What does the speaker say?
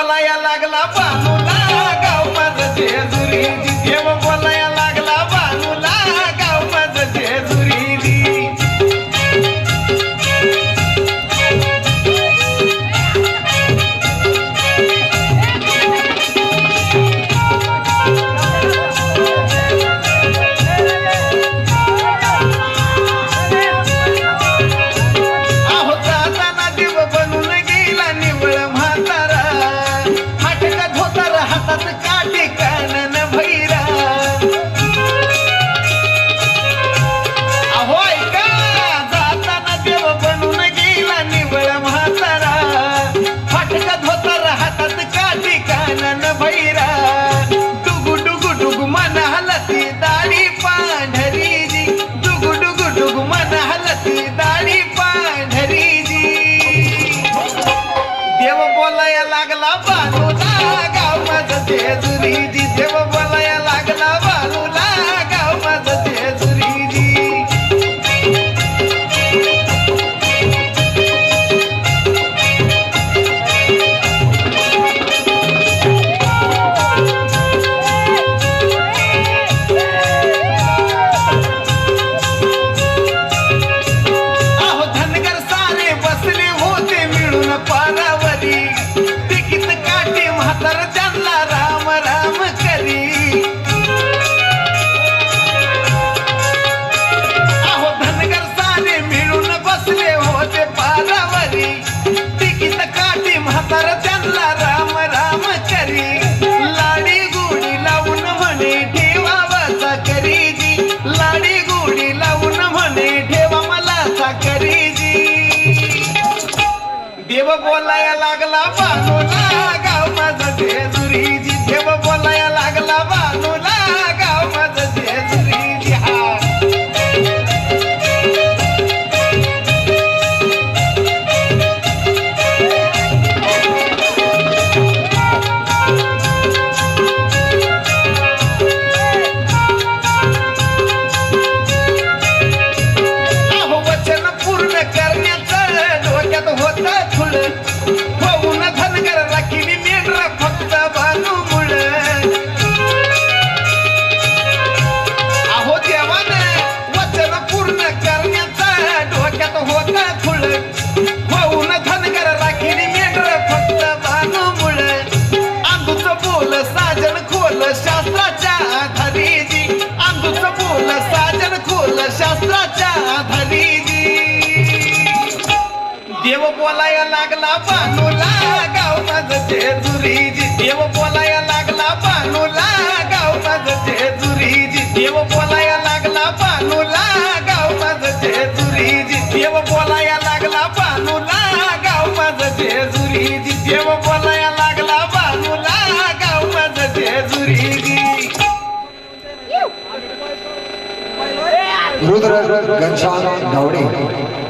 बोलाया लागला बानूला कानन डुगु डुगु डुगु मन हलती दाढी पांढरी जी डुगु डुगु डुगु मन हलती दाढी पांढरी जी देव बोलाया लागला बालूला गाव माझं जेजुरी जी मिळून होते पारावरी तिकीत काटे म्हातार त्यांना राम राम करी. लाडी गोडी लावून म्हणे ठेवावाचा करी जी लाडी गोडी लावून म्हणे ठेवा मला साखरी जी देव बोलाया लागला बानूला बोलाया लागला बानूला गाव माझं जेजुरी जी. देव बोलाया लागला बानूला गाव माझं जेजुरी जी. देव बोलाया लागला बानूला गाव माझं जेजुरी जी. देव बोलाया लागला बानूला गाव माझं जेजुरी जी. देव बोलाया लागला बानूला गाव माझं जेजुरी जी. रुद्र घनश्याम गावडे